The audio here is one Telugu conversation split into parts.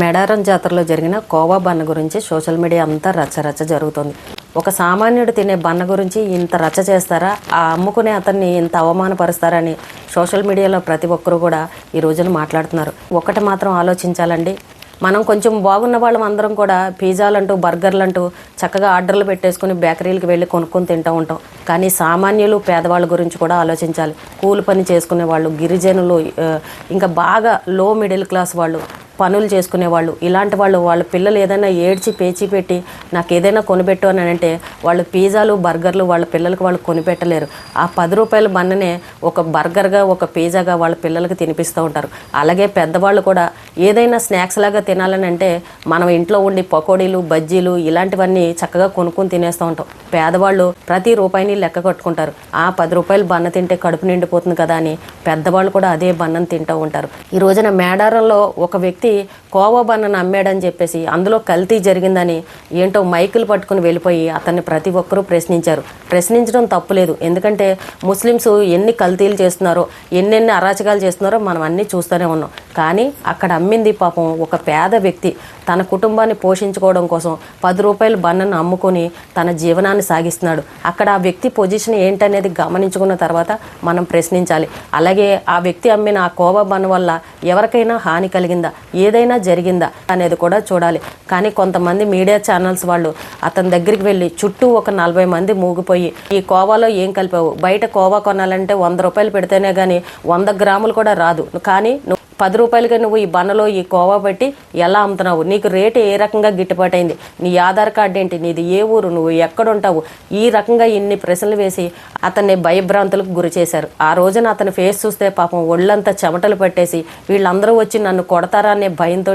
మేడారం జాతరలో జరిగిన కోవా బన్న గురించి సోషల్ మీడియా అంతా రచ్చ రచ్చ జరుగుతుంది. ఒక సామాన్యుడు తినే బన్న గురించి ఇంత రచ్చ చేస్తారా? ఆ అమ్ముకునే అతన్ని ఇంత అవమానపరుస్తారని సోషల్ మీడియాలో ప్రతి ఒక్కరు కూడా ఈ రోజున మాట్లాడుతున్నారు. ఒకటి మాత్రం ఆలోచించాలండి. మనం కొంచెం బాగున్న వాళ్ళం అందరం కూడా పిజ్జాలంటూ బర్గర్లంటూ చక్కగా ఆర్డర్లు పెట్టేసుకుని బేకరీలకు వెళ్ళి కొనుక్కొని తింటూ ఉంటాం. కానీ సామాన్యులు పేదవాళ్ళ గురించి కూడా ఆలోచించాలి. కూలి పని చేసుకునే వాళ్ళు గిరిజనులు ఇంకా బాగా లో మిడిల్ క్లాస్ వాళ్ళు పనులు చేసుకునే వాళ్ళు ఇలాంటి వాళ్ళు వాళ్ళ పిల్లలు ఏదైనా ఏడ్చి పేచి పెట్టి నాకు ఏదైనా కొనిపెట్టు అని అంటే వాళ్ళు పిజ్జాలు బర్గర్లు వాళ్ళ పిల్లలకు వాళ్ళు కొనిపెట్టలేరు. ఆ పది రూపాయల బన్ననే ఒక బర్గర్గా ఒక పిజ్జాగా వాళ్ళ పిల్లలకు తినిపిస్తూ ఉంటారు. అలాగే పెద్దవాళ్ళు కూడా ఏదైనా స్నాక్స్ లాగా తినాలని అంటే మనం ఇంట్లో ఉండి పకోడీలు బజ్జీలు ఇలాంటివన్నీ చక్కగా కొనుక్కొని తినేస్తూ ఉంటాం. పేదవాళ్ళు ప్రతి రూపాయిని లెక్క కట్టుకుంటారు. ఆ పది రూపాయలు బన్న తింటే కడుపు నిండిపోతుంది కదా అని పెద్దవాళ్ళు కూడా అదే బన్నం తింటూ ఉంటారు. ఈ రోజున మేడారంలో ఒక వ్యక్తి కోవా కోవబన్నను అమ్మాడని చెప్పేసి అందులో కల్తీ జరిగిందని ఏంటో మైకులు పట్టుకుని వెళ్ళిపోయి అతన్ని ప్రతి ఒక్కరూ ప్రశ్నించారు. ప్రశ్నించడం తప్పులేదు. ఎందుకంటే ముస్లిమ్స్ ఎన్ని కల్తీలు చేస్తున్నారో ఎన్నెన్ని అరాచకాలు చేస్తున్నారో మనం అన్నీ చూస్తూనే ఉన్నాం. కానీ అక్కడ అమ్మింది పాపం ఒక పేద వ్యక్తి. తన కుటుంబాన్ని పోషించుకోవడం కోసం పది రూపాయలు బన్నను అమ్ముకొని తన జీవనాన్ని సాగిస్తున్నాడు. అక్కడ ఆ వ్యక్తి పొజిషన్ ఏంటనేది గమనించుకున్న తర్వాత మనం ప్రశ్నించాలి. అలాగే ఆ వ్యక్తి అమ్మిన ఆ కోవా బన్ వల్ల ఎవరికైనా హాని కలిగిందా? ఏదైనా జరిగిందా అనేది కూడా చూడాలి. కానీ కొంతమంది మీడియా ఛానల్స్ వాళ్ళు అతని దగ్గరికి వెళ్ళి చుట్టూ ఒక నలభై మంది మూగిపోయి ఈ కోవాలో ఏం కలిపావు? బయట కోవా కొనాలంటే వంద రూపాయలు పెడితేనే కానీ వంద గ్రాములు కూడా రాదు. కానీ నువ్వు పది రూపాయలుగా నువ్వు ఈ బన్నలో ఈ కోవా పెట్టి ఎలా అమ్ముతున్నావు? నీకు రేటు ఏ రకంగా గిట్టుబాటు అయింది నీ ఆధార్ కార్డు ఏంటి? నీది ఏ ఊరు? నువ్వు ఎక్కడ ఉంటావు ఈ రకంగా ఇన్ని ప్రశ్నలు వేసి అతన్ని భయభ్రాంతులకు గురి చేశారు. ఆ రోజున అతని ఫేస్ చూస్తే పాపం ఒళ్ళంతా చెమటలు పట్టేసి వీళ్ళందరూ వచ్చి నన్ను కొడతారా అనే భయంతో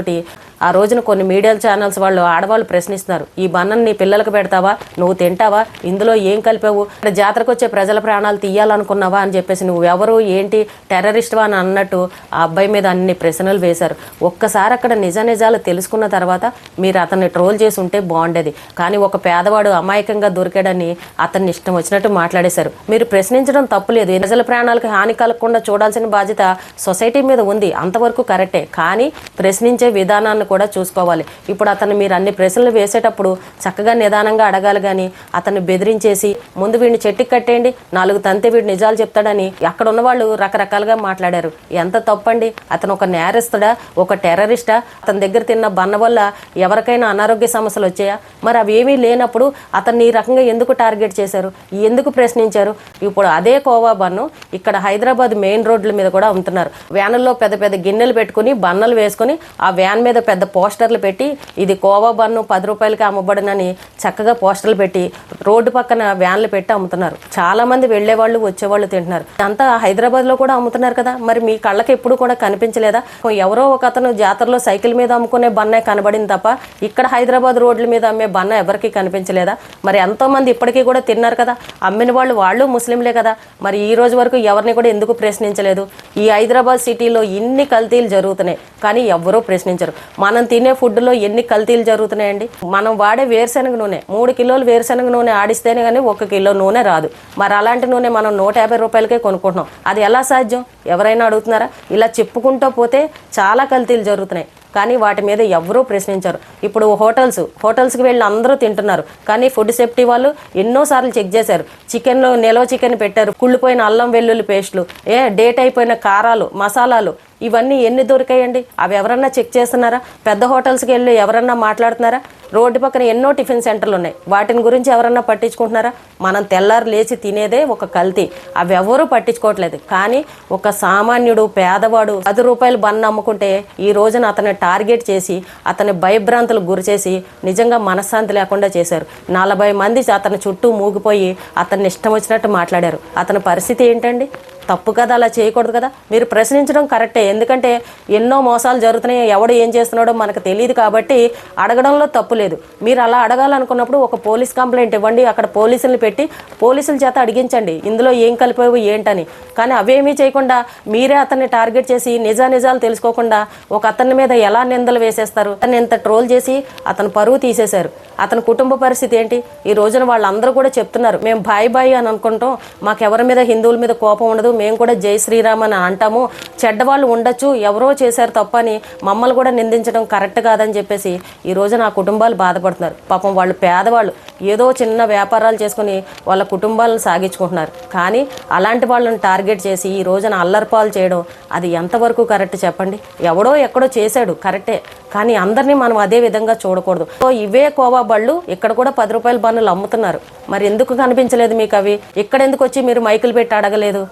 ఆ రోజున కొన్ని మీడియా ఛానల్స్ వాళ్ళు ఆడవాళ్ళు ప్రశ్నిస్తున్నారు ఈ బన్నను నీ పిల్లలకు పెడతావా? నువ్వు తింటావా? ఇందులో ఏం కలిపావు? ఇక్కడ జాతరకు వచ్చే ప్రజల ప్రాణాలు తీయాలనుకున్నావా? అని చెప్పేసి నువ్వు ఎవరు? ఏంటి? టెర్రరిస్ట్వా అని అన్నట్టు ఆ అబ్బాయి మీద అన్ని ప్రశ్నలు వేశారు. ఒక్కసారి అక్కడ నిజ నిజాలు తెలుసుకున్న తర్వాత మీరు అతన్ని ట్రోల్ చేసి ఉంటే బాగుండేది. కానీ ఒక పేదవాడు అమాయకంగా దొరికాడని అతన్ని ఇష్టం వచ్చినట్టు మాట్లాడేశారు. మీరు ప్రశ్నించడం తప్పులేదు ప్రజల ప్రాణాలకు హాని కలగకుండా చూడాల్సిన బాధ్యత సొసైటీ మీద ఉంది. అంతవరకు కరెక్టే. కానీ ప్రశ్నించే విధానాన్ని కూడా చూసుకోవాలి. ఇప్పుడు అతను మీరు అన్ని ప్రశ్నలు వేసేటప్పుడు చక్కగా నిదానంగా అడగాలి కానీ అతన్ని బెదిరించేసి ముందు వీడిని చెట్టుకి కట్టేయండి నాలుగు తంతే వీడు నిజాలు చెప్తాడని అక్కడ ఉన్న వాళ్ళు రకరకాలుగా మాట్లాడారు. ఎంత తప్పండి? అతను ఒక నేరస్తుడా? ఒక టెర్రరిస్టా? అతని దగ్గర తిన్న బన్న వల్ల ఎవరికైనా అనారోగ్య సమస్యలు వచ్చాయా? మరి అవి ఏమీ లేనప్పుడు అతన్ని ఈ రకంగా ఎందుకు టార్గెట్ చేశారు? ఎందుకు ప్రశ్నించారు? ఇప్పుడు అదే కోవా బన్ను ఇక్కడ హైదరాబాద్ మెయిన్ రోడ్ల మీద కూడా ఉంటున్నారు వ్యానుల్లో పెద్ద పెద్ద గిన్నెలు పెట్టుకుని బన్నలు వేసుకుని ఆ వ్యాన్ మీద పెద్ద పోస్టర్లు పెట్టి ఇది కోవా బన్ను పది రూపాయలకి అమ్మబడినని చక్కగా పోస్టర్లు పెట్టి రోడ్డు పక్కన వ్యాన్లు పెట్టి అమ్ముతున్నారు. చాలా మంది వెళ్ళేవాళ్ళు వచ్చేవాళ్ళు తింటున్నారు. అంతా హైదరాబాద్లో కూడా అమ్ముతున్నారు కదా. మరి మీ కళ్ళకి ఎప్పుడు కూడా కనిపించలేదా? ఎవరో ఒక అతను జాతరలో సైకిల్ మీద అమ్ముకునే బన్నే కనబడింది తప్ప ఇక్కడ హైదరాబాద్ రోడ్ల మీద అమ్మే బన్న ఎవరికి కనిపించలేదా? మరి ఎంతో మంది ఇప్పటికీ కూడా తిన్నారు కదా. అమ్మిన వాళ్ళు వాళ్ళు ముస్లింలే కదా. మరి ఈ రోజు వరకు ఎవరిని కూడా ఎందుకు ప్రశ్నించలేదు? ఈ హైదరాబాద్ సిటీలో ఇన్ని కల్తీలు జరుగుతున్నాయి. కానీ ఎవ్వరూ ప్రశ్నించరు. మనం మనం తినే ఫుడ్లో ఎన్ని కల్తీలు జరుగుతున్నాయండి? మనం వాడే వేరుశనగ నూనె మూడు కిలోలు వేరుశనగ నూనె ఆడిస్తేనే కానీ ఒక కిలో నూనె రాదు. మరి అలాంటి నూనె మనం నూట యాభై రూపాయలకే కొనుక్కుంటున్నాం. అది ఎలా సాధ్యం? ఎవరైనా అడుగుతున్నారా? ఇలా చెప్పుకుంటూ పోతే చాలా కల్తీలు జరుగుతున్నాయి. కానీ వాటి మీద ఎవరూ ప్రశ్నించరు. ఇప్పుడు హోటల్స్ హోటల్స్కి వెళ్ళి అందరూ తింటున్నారు. కానీ ఫుడ్ సేఫ్టీ వాళ్ళు ఎన్నోసార్లు చెక్ చేశారు. చికెన్లో నిలవ చికెన్ పెట్టారు. కుళ్ళిపోయిన అల్లం వెల్లుల్లి పేస్టులు ఏ డేట్ అయిపోయిన కారాలు మసాలాలు ఇవన్నీ ఎన్ని దొరికాయండి? అవి ఎవరన్నా చెక్ చేస్తున్నారా? పెద్ద హోటల్స్కి వెళ్ళి ఎవరన్నా మాట్లాడుతున్నారా? రోడ్డు పక్కన ఎన్నో టిఫిన్ సెంటర్లు ఉన్నాయి. వాటిని గురించి ఎవరన్నా పట్టించుకుంటున్నారా? మనం తెల్లారు లేచి తినేదే ఒక కల్తీ. అవి ఎవరూ పట్టించుకోవట్లేదు. కానీ ఒక సామాన్యుడు పేదవాడు పది రూపాయలు బన్న అమ్ముకుంటే ఈ రోజున అతన్ని టార్గెట్ చేసి అతని భయభ్రాంతులకు గురిచేసి నిజంగా మనశ్శాంతి లేకుండా చేశారు. నలభై మంది అతని చుట్టూ మూగిపోయి అతన్ని ఇష్టం వచ్చినట్టు మాట్లాడారు. అతని పరిస్థితి ఏంటండి? తప్పు కదా అలా చేయకూడదు కదా? మీరు ప్రశ్నించడం కరెక్టే. ఎందుకంటే ఎన్నో మోసాలు జరుగుతున్నాయి ఎవడు ఏం చేస్తున్నాడో మనకు తెలియదు కాబట్టి అడగడంలో తప్పు లేదు. మీరు అలా అడగాలనుకున్నప్పుడు ఒక పోలీస్ కంప్లైంట్ ఇవ్వండి అక్కడ పోలీసులు పెట్టి పోలీసుల చేత అడిగించండి. ఇందులో ఏం కలిపావు ఏంటని. కానీ అవేమీ చేయకుండా మీరే అతన్ని టార్గెట్ చేసి నిజా నిజాలు తెలుసుకోకుండా ఒక అతని మీద ఎలా నిందలు వేసేస్తారు? అతన్ని ఇంత ట్రోల్ చేసి అతను పరువు తీసేశారు. అతని కుటుంబ పరిస్థితి ఏంటి? ఈ రోజున వాళ్ళందరూ కూడా చెప్తున్నారు మేము బాయ్ బాయ్ అని అనుకుంటాం. మాకు ఎవరి మీద హిందువుల మీద కోపం ఉండదు మేము కూడా జై శ్రీరామ్ అని అంటాము. చెడ్డవాళ్ళు ఉండొచ్చు ఎవరో చేశారు తప్పని మమ్మల్ని కూడా నిందించడం కరెక్ట్ కాదని చెప్పేసి ఈ రోజున నా కుటుంబాలు బాధపడుతున్నారు. పాపం వాళ్ళు పేదవాళ్ళు ఏదో చిన్న వ్యాపారాలు చేసుకుని వాళ్ళ కుటుంబాలను సాగించుకుంటున్నారు. కానీ అలాంటి వాళ్ళని టార్గెట్ చేసి ఈ రోజున అల్లరిపాలు చేయడం అది ఎంతవరకు కరెక్ట్ చెప్పండి? ఎవడో ఎక్కడో చేశాడు కరెక్టే. కానీ అందరినీ మనం అదే విధంగా చూడకూడదు. సో ఇవే కోవా బళ్ళు ఇక్కడ కూడా పది రూపాయల బన్నులు అమ్ముతున్నారు. మరి ఎందుకు కనిపించలేదు మీకు అవి? ఇక్కడ ఎందుకు వచ్చి మీరు మైకులు పెట్టి అడగలేదు?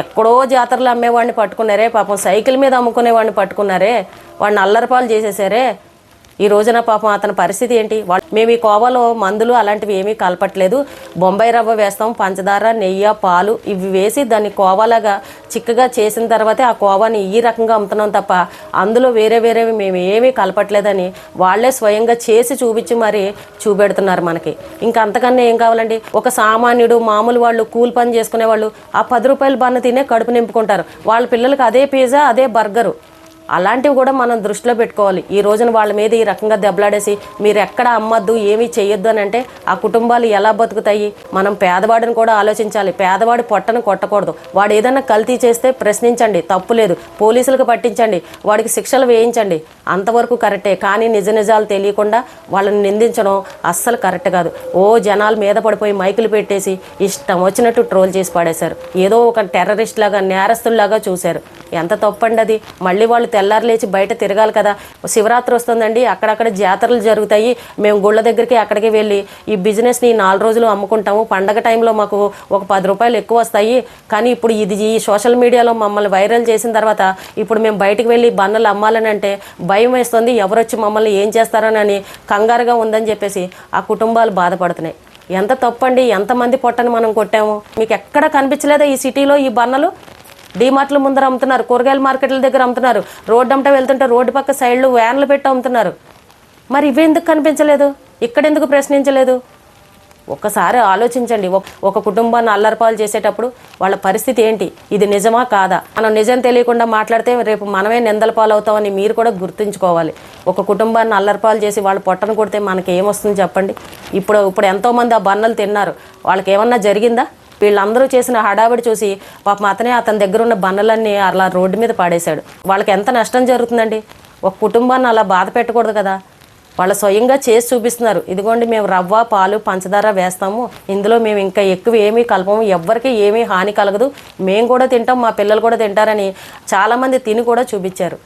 ఎక్కడో జాతరలు అమ్మేవాడిని పట్టుకున్నారే పాపం సైకిల్ మీద అమ్ముకునేవాడిని పట్టుకున్నారే వాడిని అల్లరిపాలు చేసేసారే ఈ రోజున పాపం అతని పరిస్థితి ఏంటి? మేము ఈ కోవలో మందులు అలాంటివి ఏమీ కలపట్లేదు. బొంబాయి రవ్వ వేస్తాం పంచదార నెయ్యి పాలు ఇవి వేసి దాన్ని కోవాలాగా చిక్కగా చేసిన తర్వాతే ఆ కోవాని ఈ రకంగా అమ్ముతున్నాం తప్ప అందులో వేరే వేరేవి మేము ఏమీ కలపట్లేదని వాళ్ళే స్వయంగా చేసి చూపించి మరి చూపెడుతున్నారు మనకి. ఇంకా అంతకన్నా ఏం కావాలండి? ఒక సామాన్యుడు మామూలు వాళ్ళు కూలి పని చేసుకునే వాళ్ళు ఆ పది రూపాయల బన్న తినే కడుపు నింపుకుంటారు. వాళ్ళ పిల్లలకి అదే పిజ్జా అదే బర్గరు. అలాంటివి కూడా మనం దృష్టిలో పెట్టుకోవాలి. ఈ రోజున వాళ్ళ మీద ఈ రకంగా దెబ్బలాడేసి మీరు ఎక్కడ అమ్మద్దు ఏమీ చేయొద్దు అని అంటే ఆ కుటుంబాలు ఎలా బతుకుతాయి? మనం పేదవాడిని కూడా ఆలోచించాలి. పేదవాడి పొట్టను కొట్టకూడదు. వాడు ఏదైనా కల్తీ చేస్తే ప్రశ్నించండి. తప్పు లేదు. పోలీసులకు పట్టించండి. వాడికి శిక్షలు వేయించండి. అంతవరకు కరెక్టే. కానీ నిజ నిజాలు తెలియకుండా వాళ్ళని నిందించడం అస్సలు కరెక్ట్ కాదు. ఓ జనాలు మీద పడిపోయి మైకులు పెట్టేసి ఇష్టం వచ్చినట్టు ట్రోల్ చేసి పడేశారు. ఏదో ఒక టెర్రరిస్ట్ లాగా నేరస్తుల్లాగా చూశారు. ఎంత తప్పండి అది మళ్ళీ వాళ్ళు తెల్లారు లేచి బయట తిరగాలి కదా. శివరాత్రి వస్తుందండి అక్కడక్కడ జాతరలు జరుగుతాయి. మేము గుళ్ళ దగ్గరికి అక్కడికి వెళ్ళి ఈ బిజినెస్ని నాలుగు రోజులు అమ్ముకుంటాము. పండగ టైంలో మాకు ఒక పది రూపాయలు ఎక్కువ వస్తాయి. కానీ ఇప్పుడు ఇది ఈ సోషల్ మీడియాలో మమ్మల్ని వైరల్ చేసిన తర్వాత ఇప్పుడు మేము బయటికి వెళ్ళి బన్నలు అమ్మాలని అంటే భయం వేస్తుంది. ఎవరొచ్చి మమ్మల్ని ఏం చేస్తారని కంగారుగా ఉందని చెప్పేసి ఆ కుటుంబాలు బాధపడుతున్నాయి. ఎంత తప్పండి ఎంతమంది పొట్టని మనం కొట్టాము? మీకు ఎక్కడ కనిపించలేదా ఈ సిటీలో ఈ బన్నలు? డీమార్ట్ల ముందర అమ్ముతున్నారు కూరగాయల మార్కెట్ల దగ్గర అమ్ముతున్నారు రోడ్డు అంతా వెళ్తుంటే రోడ్డు పక్క సైడ్లు వ్యాన్లు పెట్టి అమ్ముతున్నారు. మరి ఇవి ఎందుకు కనిపించలేదు? ఇక్కడ ఎందుకు ప్రశ్నించలేదు? ఒక్కసారి ఆలోచించండి. ఒక- ఒక కుటుంబాన్ని అల్లరిపాలు చేసేటప్పుడు వాళ్ళ పరిస్థితి ఏంటి? ఇది నిజమా కాదా? మనం నిజం తెలియకుండా మాట్లాడితే రేపు మనమే నిందల పాలవుతామని మీరు కూడా గుర్తుంచుకోవాలి. ఒక కుటుంబాన్ని అల్లరిపాలు చేసి వాళ్ళ పొట్టను కొడితే మనకి ఏమొస్తుంది చెప్పండి? ఇప్పుడు ఇప్పుడు ఎంతోమంది ఆ బన్నలు తిన్నారు. వాళ్ళకి ఏమన్నా జరిగిందా? వీళ్ళందరూ చేసిన హడావిడి చూసి పాపం అతనే అతని దగ్గర ఉన్న బండలన్నీ అలా రోడ్డు మీద పాడేశాడు. వాళ్ళకి ఎంత నష్టం జరుగుతుందండి? ఒక కుటుంబాన్ని అలా బాధ పెట్టకూడదు కదా. వాళ్ళు స్వయంగా చేసి చూపిస్తున్నారు. ఇదిగోండి మేము రవ్వ పాలు పంచదార వేస్తాము. ఇందులో మేము ఇంకా ఎక్కువ ఏమీ కలపము. ఎవ్వరికి ఏమీ హాని కలగదు. మేము కూడా తింటాం మా పిల్లలు కూడా తింటారని చాలామంది తిని కూడా చూపించారు.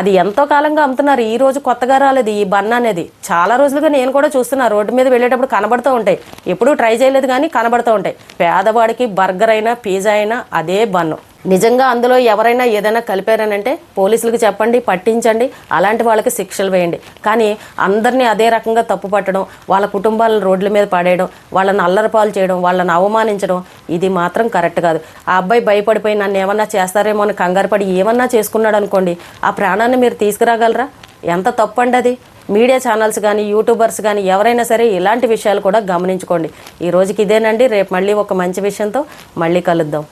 అది ఎంతో కాలంగా అమ్ముతున్నారు. ఈ రోజు కొత్తగా రాలేదు. ఈ బన్ అనేది చాలా రోజులుగా నేను కూడా చూస్తున్నా. రోడ్డు మీద వెళ్ళేటప్పుడు కనబడుతూ ఉంటాయి. ఎప్పుడూ ట్రై చేయలేదు కానీ కనబడుతూ ఉంటాయి. పేదవాడికి బర్గర్ అయినా పిజ్జా అయినా అదే బన్ను. నిజంగా అందులో ఎవరైనా ఏదైనా కలిపారనంటే పోలీసులకు చెప్పండి పట్టించండి అలాంటి వాళ్ళకి శిక్షలు వేయండి. కానీ అందరినీ అదే రకంగా తప్పు పట్టడం వాళ్ళ కుటుంబాలను రోడ్ల మీద పడేయడం వాళ్ళని అల్లరిపాలు చేయడం వాళ్ళని అవమానించడం ఇది మాత్రం కరెక్ట్ కాదు. ఆ అబ్బాయి భయపడిపోయి నన్ను ఏమన్నా చేస్తారేమో అని కంగారు పడి ఏమన్నా చేసుకున్నాడు అనుకోండి ఆ ప్రాణాన్ని మీరు తీసుకురాగలరా? ఎంత తప్పు అండి అది? మీడియా ఛానల్స్ కానీ యూట్యూబర్స్ కానీ ఎవరైనా సరే ఇలాంటి విషయాలు కూడా గమనించుకోండి. ఈ రోజుకి ఇదేనండి. రేపు మళ్ళీ ఒక మంచి విషయంతో మళ్ళీ కలుద్దాం.